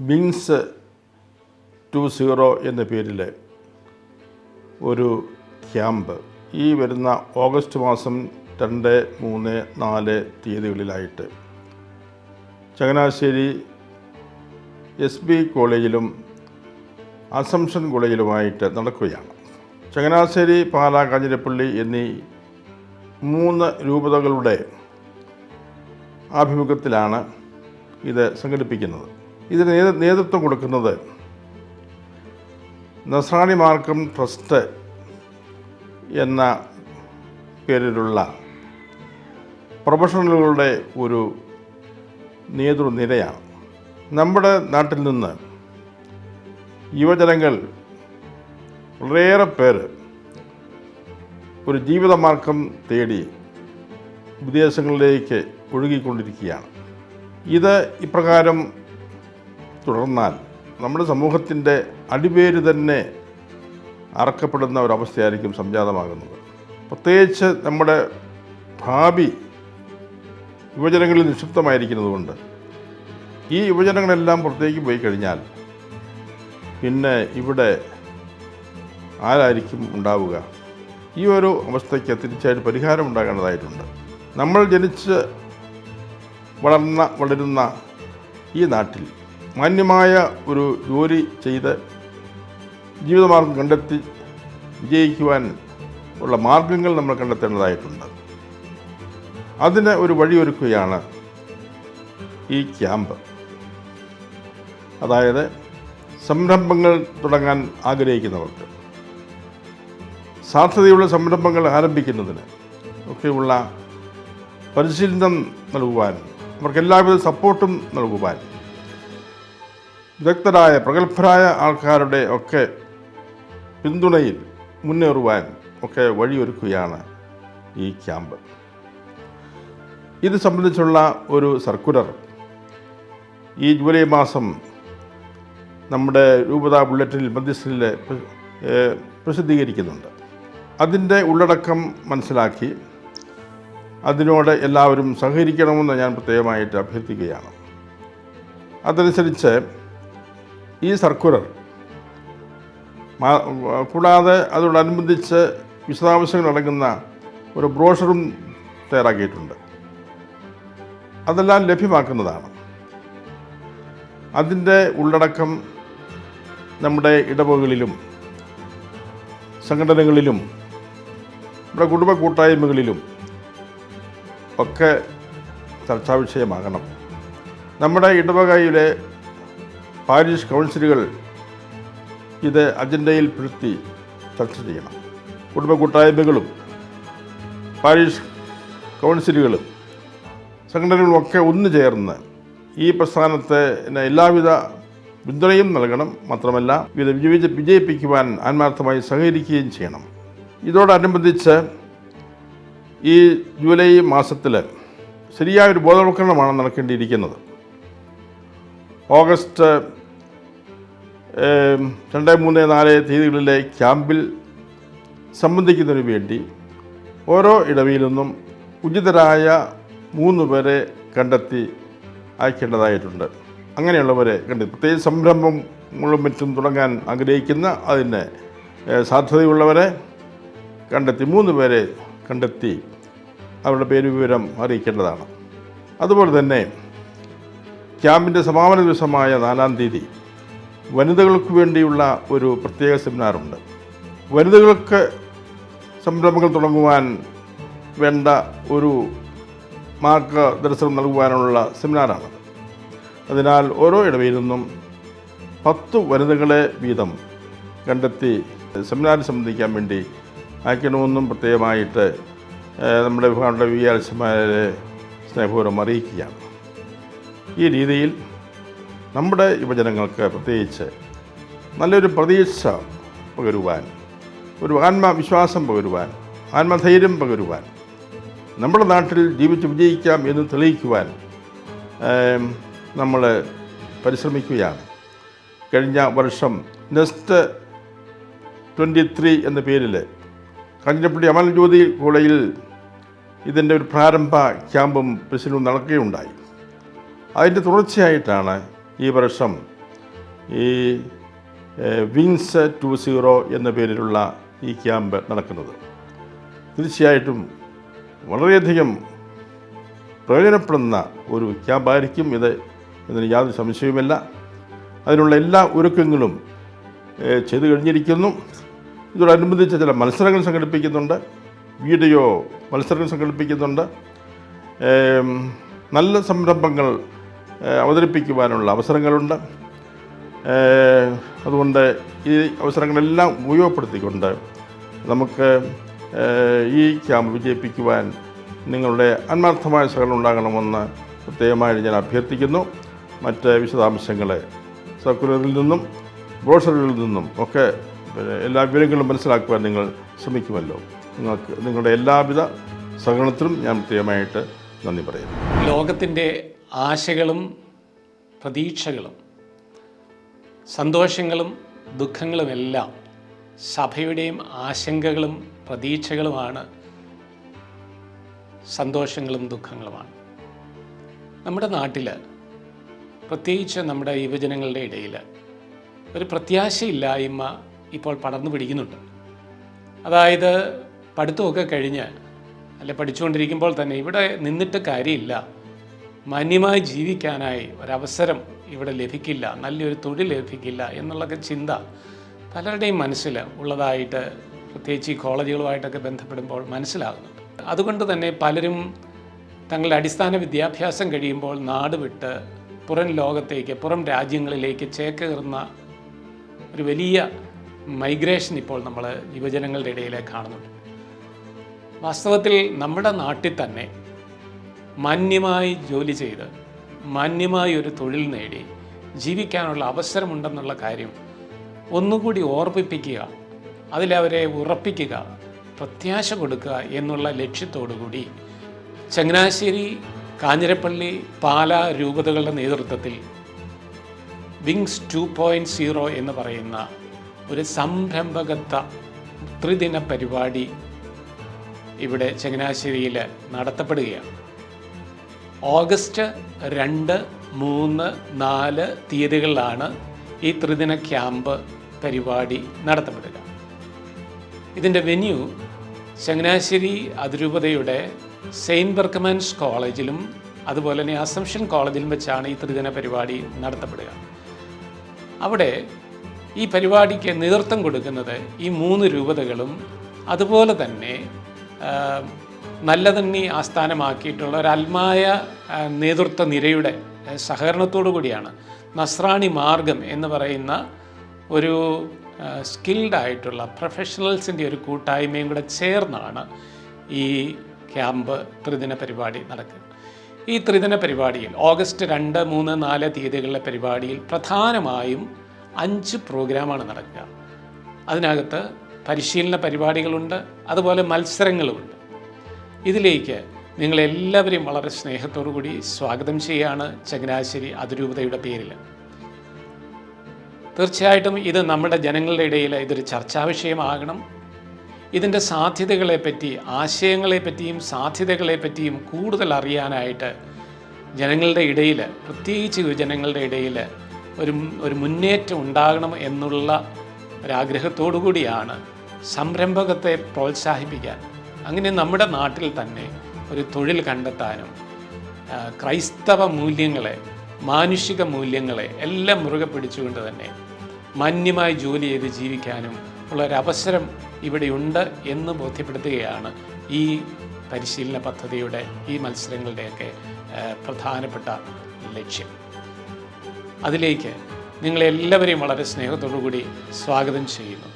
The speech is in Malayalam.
വിങ്സ് ടു സീറോ എന്ന പേരിൽ ഒരു ക്യാമ്പ് ഈ വരുന്ന ഓഗസ്റ്റ് മാസം രണ്ട് മൂന്ന് നാല് തീയതികളിലായിട്ട് ചങ്ങനാശ്ശേരി എസ് ബി കോളേജിലും അസംഷൻ കോളേജിലുമായിട്ട് നടക്കുകയാണ്. ചങ്ങനാശ്ശേരി പാലാ കാഞ്ഞിരപ്പള്ളി എന്നീ മൂന്ന് രൂപതകളുടെ ആഭിമുഖ്യത്തിലാണ് ഇത് സംഘടിപ്പിക്കുന്നത്. ഇതിന് നേതൃ- നേതൃത്വം കൊടുക്കുന്നത് നസ്രാണി മാർക്കം ട്രസ്റ്റ് എന്ന പേരിലുള്ള പ്രൊഫഷണലുകളുടെ ഒരു നേതൃനിരയാണ്. നമ്മുടെ നാട്ടിൽ നിന്ന് യുവജനങ്ങൾ വളരെയേറെ പേര് ഒരു ജീവിതമാർഗം തേടി വിദേശങ്ങളിലേക്ക് ഒഴുകിക്കൊണ്ടിരിക്കുകയാണ്. ഇത് ഇപ്രകാരം തുടർന്നാൽ നമ്മുടെ സമൂഹത്തിന്റെ അടിവേര് തന്നെ അറക്കപ്പെടുന്ന ഒരവസ്ഥയായിരിക്കും സംജാതമാകുന്നത്. പ്രത്യേകിച്ച് നമ്മുടെ ഭാവി യുവജനങ്ങളിൽ നിക്ഷിപ്തമായിരിക്കുന്നതുകൊണ്ട് ഈ യുവജനങ്ങളെല്ലാം പുറത്തേക്ക് പോയി കഴിഞ്ഞാൽ പിന്നെ ഇവിടെ ആരായിരിക്കും ഉണ്ടാവുക? ഈ ഒരു അവസ്ഥയ്ക്ക് തീർച്ചയായിട്ടും പരിഹാരം ഉണ്ടാകേണ്ടതായിട്ടുണ്ട്. നമ്മൾ ജനിച്ച് വളർന്ന വളരുന്ന ഈ നാട്ടിൽ മാന്യമായ ഒരു ജോലി ചെയ്ത് ജീവിതമാർഗം കണ്ടെത്തി വിജയിക്കുവാൻ ഉള്ള മാർഗങ്ങൾ നമ്മൾ കണ്ടെത്തേണ്ടതായിട്ടുണ്ട്. അതിന് ഒരു വഴിയൊരുക്കുകയാണ് ഈ ക്യാമ്പ്. അതായത് സംരംഭങ്ങൾ തുടങ്ങാൻ ആഗ്രഹിക്കുന്നവർക്ക്. സാധ്യതയുള്ള സംരംഭങ്ങൾ ആരംഭിക്കുന്നതിന് ഒക്കെയുള്ള പരിശീലനം നൽകുവാൻ അവർക്ക് എല്ലാവിധ സപ്പോർട്ടും നൽകുവാൻ വിദഗ്ധരായ പ്രഗത്ഭരായ ആൾക്കാരുടെ ഒക്കെ പിന്തുണയിൽ മുന്നേറുവാൻ ഒക്കെ വഴിയൊരുക്കുകയാണ് ഈ ക്യാമ്പ്. ഇത് സംബന്ധിച്ചുള്ള ഒരു സർക്കുലർ. ഈ ജൂലൈ മാസം നമ്മുടെ രൂപതാ ബുള്ളറ്റിൽ മധ്യസ്ഥിൽ പ്രസിദ്ധീകരിക്കുന്നുണ്ട്. അതിന്റെ ഉള്ളടക്കം മനസ്സിലാക്കി അതിനോട് എല്ലാവരും സഹകരിക്കണമെന്ന് ഞാൻ പ്രത്യേകമായിട്ട് അഭ്യർത്ഥിക്കുകയാണ്. അതനുസരിച്ച് ഈ സർക്കുലർ കൂടാതെ അതോടനുബന്ധിച്ച് വിശദാംശങ്ങൾ അടങ്ങുന്ന ഒരു ബ്രോഷറും തയ്യാറാക്കിയിട്ടുണ്ട്. അതെല്ലാം ലഭ്യമാക്കുന്നതാണ്. അതിന്റെ ഉള്ളടക്കം നമ്മുടെ ഇടവകളിലും സംഘടനകളിലും നമ്മുടെ കുടുംബ കൂട്ടായ്മകളിലും ഒക്കെ ചർച്ചാ വിഷയമാകണം നമ്മുടെ ഇടവകയിലെ പാരീഷ് കൗൺസിലുകൾ ഇത് അജണ്ടയിൽപ്പെടുത്തി ചർച്ച ചെയ്യണം. കുടുംബ കൂട്ടായ്മകളും പാരീഷ് കൗൺസിലുകളും സംഘടനകളും ഒക്കെ ഒന്നു ചേർന്ന് ഈ പ്രസ്ഥാനത്തെ എല്ലാവിധ പിന്തുണയും നൽകണം. മാത്രമല്ല ഇത് വിജയിച്ച് വിജയിപ്പിക്കുവാൻ ആത്മാർത്ഥമായി സഹകരിക്കുകയും ചെയ്യണം. ഇതോടനുബന്ധിച്ച് ഈ ജൂലൈ മാസത്തിൽ ശരിയായ ഒരു ബോധവൽക്കരണമാണ് നടക്കേണ്ടിയിരിക്കുന്നത്. ഓഗസ്റ്റ് രണ്ട് മൂന്ന് നാല് തീയതികളിലെ ക്യാമ്പിൽ സംബന്ധിക്കുന്നതിന് വേണ്ടി ഓരോ ഇടവിയിൽ നിന്നും ഉചിതരായ മൂന്ന് പേരെ കണ്ടെത്തി അയക്കേണ്ടതായിട്ടുണ്ട്. അങ്ങനെയുള്ളവരെ കണ്ടെത്തി. പ്രത്യേകിച്ച് സംരംഭങ്ങളും മറ്റും തുടങ്ങാൻ ആഗ്രഹിക്കുന്ന അതിന് സാധ്യതയുള്ളവരെ കണ്ടെത്തി മൂന്ന് പേരെ കണ്ടെത്തി അവരുടെ പേര് വിവരം അറിയിക്കേണ്ടതാണ്. അതുപോലെ തന്നെ ക്യാമ്പിന്റെ സമാപന ദിവസമായ നാലാം തീയതി വനിതകൾക്ക് വേണ്ടിയുള്ള ഒരു പ്രത്യേക സെമിനാറുണ്ട്. വനിതകൾക്ക് സംരംഭങ്ങൾ തുടങ്ങുവാൻ വേണ്ട ഒരു മാർഗദർശനം നൽകുവാനുള്ള സെമിനാറാണ്. അതിനാൽ ഓരോ ഇടവയിൽ നിന്നും പത്ത് വനിതകളെ വീതം കണ്ടെത്തി സെമിനാറിൽ സംബന്ധിക്കാൻ വേണ്ടി അയക്കണമെന്നും പ്രത്യേകമായിട്ട് നമ്മുടെ വിഭാഗങ്ങളുടെ വി സ്നേഹപൂർവം അറിയിക്കുകയാണ്. ഈ രീതിയിൽ നമ്മുടെ യുവജനങ്ങൾക്ക് പ്രത്യേകിച്ച് നല്ലൊരു പ്രതീക്ഷ പകരുവാൻ ഒരു ആത്മവിശ്വാസം പകരുവാൻ ആത്മധൈര്യം പകരുവാൻ നമ്മുടെ നാട്ടിൽ ജീവിച്ച് വിജയിക്കാം എന്ന് തെളിയിക്കുവാൻ നമ്മൾ പരിശ്രമിക്കുകയാണ്. കഴിഞ്ഞ വർഷം നെസ്റ്റ് ട്വന്റി ത്രീ എന്ന പേരിൽ കാഞ്ഞിരപ്പള്ളി അമൽ ജ്യോതി കോളേജിൽ ഇതിന്റെ ഒരു പ്രാരംഭ ക്യാമ്പും പ്രസിഡന്റും നടക്കുകയുണ്ടായി. അതിന്റെ തുടർച്ചയായിട്ടാണ് ഈ വർഷം ഈ വിങ്സ് ടു സീറോ എന്ന പേരിലുള്ള ഈ ക്യാമ്പ് നടക്കുന്നത്. തീർച്ചയായിട്ടും വളരെയധികം പ്രയോജനപ്പെടുന്ന ഒരു ക്യാമ്പായിരിക്കും ഇത് എന്നതിന് യാതൊരു സംശയവുമില്ല. അതിനുള്ള എല്ലാ ഒരുക്കങ്ങളും ചെയ്തു കഴിഞ്ഞിരിക്കുന്നു. ഇതോടനുബന്ധിച്ച് ചില മത്സരങ്ങൾ സംഘടിപ്പിക്കുന്നുണ്ട്. വീഡിയോ മത്സരങ്ങൾ സംഘടിപ്പിക്കുന്നുണ്ട്. നല്ല സംരംഭങ്ങൾ അവതരിപ്പിക്കുവാനുള്ള അവസരങ്ങളുണ്ട്. അതുകൊണ്ട് ഈ അവസരങ്ങളെല്ലാം ഉപയോഗപ്പെടുത്തിക്കൊണ്ട് നമുക്ക് ഈ ക്യാമ്പ് വിജയിപ്പിക്കുവാൻ നിങ്ങളുടെ ആത്മാർത്ഥമായ സഹകരണം ഉണ്ടാകണമെന്ന് പ്രത്യേകമായി ഞാൻ അഭ്യർത്ഥിക്കുന്നു. മറ്റ് വിശദാംശങ്ങൾ സർക്കുലറിൽ നിന്നും ബ്രോഷറിൽ നിന്നും ഒക്കെ എല്ലാ വിവരങ്ങളും മനസ്സിലാക്കുവാൻ നിങ്ങൾ ശ്രമിക്കുമല്ലോ. നിങ്ങൾക്ക് നിങ്ങളുടെ എല്ലാവിധ സഹകരണത്തിനും ഞാൻ പ്രത്യേകമായിട്ട് നന്ദി പറയുന്നു. ലോകത്തിന്റെ ആശകളും പ്രതീക്ഷകളും സന്തോഷങ്ങളും ദുഃഖങ്ങളുമെല്ലാം സഭയുടെയും ആശങ്കകളും പ്രതീക്ഷകളുമാണ് സന്തോഷങ്ങളും ദുഃഖങ്ങളുമാണ്. നമ്മുടെ നാട്ടിൽ പ്രത്യേകിച്ച് നമ്മുടെ യുവജനങ്ങളുടെ ഇടയിൽ ഒരു പ്രത്യാശയില്ലായ്മ ഇപ്പോൾ പടർന്നു പിടിക്കുന്നുണ്ട്. അതായത് പഠിത്തമൊക്കെ കഴിഞ്ഞ് അല്ലെ പഠിച്ചുകൊണ്ടിരിക്കുമ്പോൾ തന്നെ ഇവിടെ നിന്നിട്ട് കാര്യമില്ല. മാന്യമായി ജീവിക്കാനായി ഒരവസരം ഇവിടെ ലഭിക്കില്ല നല്ലൊരു തൊഴിൽ ലഭിക്കില്ല എന്നുള്ളൊക്കെ ചിന്ത പലരുടെയും മനസ്സിൽ ഉള്ളതായിട്ട് പ്രത്യേകിച്ച് ഈ കോളേജുകളുമായിട്ടൊക്കെ ബന്ധപ്പെടുമ്പോൾ മനസ്സിലാകുന്നുണ്ട്. അതുകൊണ്ട് തന്നെ പലരും തങ്ങളുടെ അടിസ്ഥാന വിദ്യാഭ്യാസം കഴിയുമ്പോൾ നാട് വിട്ട് പുറം ലോകത്തേക്ക് പുറം രാജ്യങ്ങളിലേക്ക് ചേക്കേറുന്ന ഒരു വലിയ മൈഗ്രേഷൻ ഇപ്പോൾ നമ്മൾ യുവജനങ്ങളുടെ ഇടയിൽ കാണുന്നുണ്ട്. വാസ്തവത്തിൽ നമ്മുടെ നാട്ടിൽ തന്നെ മാന്യമായി ജോലി ചെയ്ത് മാന്യമായി ഒരു തൊഴിൽ നേടി ജീവിക്കാനുള്ള അവസരമുണ്ടെന്നുള്ള കാര്യം ഒന്നുകൂടി ഓർമ്മിപ്പിക്കുക അതിലവരെ ഉറപ്പിക്കുക പ്രത്യാശ കൊടുക്കുക എന്നുള്ള ലക്ഷ്യത്തോടു കൂടി ചങ്ങനാശ്ശേരി കാഞ്ഞിരപ്പള്ളി പാല രൂപതകളുടെ നേതൃത്വത്തിൽ വിങ്സ് ടു പോയിന്റ് സീറോ എന്ന് പറയുന്ന ഒരു സംരംഭകത്വ ത്രിദിന പരിപാടി ഇവിടെ ചങ്ങനാശ്ശേരിയിൽ നടത്തപ്പെടുകയാണ്. ഓഗസ്റ്റ് രണ്ട് മൂന്ന് നാല് തീയതികളിലാണ് ഈ ത്രിദിന ക്യാമ്പ് പരിപാടി നടത്തപ്പെടുക. ഇതിന്റെ വെന്യൂ ചങ്ങനാശ്ശേരി അതിരൂപതയുടെ സെയിന്റ് ബർക്കമൻസ് കോളേജിലും അതുപോലെ തന്നെ അസംഷൻ കോളേജിലും വെച്ചാണ് ഈ ത്രിദിന പരിപാടി നടത്തപ്പെടുക. അവിടെ ഈ പരിപാടിക്ക് നേതൃത്വം കൊടുക്കുന്നത് ഈ മൂന്ന് രൂപതകളും അതുപോലെ തന്നെ നല്ലതണ്ണി ആസ്ഥാനമാക്കിയിട്ടുള്ള ഒരു അൽമായ നേതൃത്വ നിരയുടെ സഹകരണത്തോടു കൂടിയാണ് നസ്രാണി മാർഗം എന്ന് പറയുന്ന ഒരു സ്കിൽഡ് ആയിട്ടുള്ള പ്രൊഫഷണൽസിന്റെ ഒരു കൂട്ടായ്മയും കൂടെ ചേർന്നാണ് ഈ ക്യാമ്പ് ത്രിദിന പരിപാടി നടക്കുന്നത്. ഈ ത്രിദിന പരിപാടിയിൽ ഓഗസ്റ്റ് രണ്ട് മൂന്ന് നാല് തീയതികളിലെ പരിപാടിയിൽ പ്രധാനമായും അഞ്ച് പ്രോഗ്രാമാണ് നടക്കുക. അതിനകത്ത് പരിശീലന പരിപാടികളുണ്ട് അതുപോലെ മത്സരങ്ങളുമുണ്ട്. ഇതിലേക്ക് നിങ്ങളെല്ലാവരെയും വളരെ സ്നേഹത്തോടു കൂടി സ്വാഗതം ചെയ്യുകയാണ് ചങ്ങനാശ്ശേരി അതിരൂപതയുടെ പേരിൽ. തീർച്ചയായിട്ടും ഇത് നമ്മുടെ ജനങ്ങളുടെ ഇടയിൽ ഇതൊരു ചർച്ചാ വിഷയമാകണം. ഇതിന്റെ സാധ്യതകളെപ്പറ്റി ആശയങ്ങളെപ്പറ്റിയും സാധ്യതകളെപ്പറ്റിയും കൂടുതൽ അറിയാനായിട്ട് ജനങ്ങളുടെ ഇടയിൽ പ്രത്യേകിച്ച് യുവജനങ്ങളുടെ ഇടയിൽ ഒരു ഒരു മുന്നേറ്റം ഉണ്ടാകണം എന്നുള്ള ഒരാഗ്രഹത്തോടു കൂടിയാണ് സംരംഭകത്തെ പ്രോത്സാഹിപ്പിക്കാൻ. അങ്ങനെ നമ്മുടെ നാട്ടിൽ തന്നെ ഒരു തൊഴിൽ കണ്ടെത്താനും ക്രൈസ്തവ മൂല്യങ്ങളെ മാനുഷിക മൂല്യങ്ങളെ എല്ലാം മുറുകെ പിടിച്ചുകൊണ്ട് തന്നെ മാന്യമായി ജോലി ചെയ്ത് ജീവിക്കാനും ഉള്ളൊരവസരം ഇവിടെയുണ്ട് എന്ന് ബോധ്യപ്പെടുത്തുകയാണ് ഈ പരിശീലന പദ്ധതിയുടെ ഈ മത്സരങ്ങളുടെയൊക്കെ പ്രധാനപ്പെട്ട ലക്ഷ്യം. അതിലേക്ക് നിങ്ങളെല്ലാവരെയും വളരെ സ്നേഹത്തോടു കൂടി സ്വാഗതം ചെയ്യുന്നു.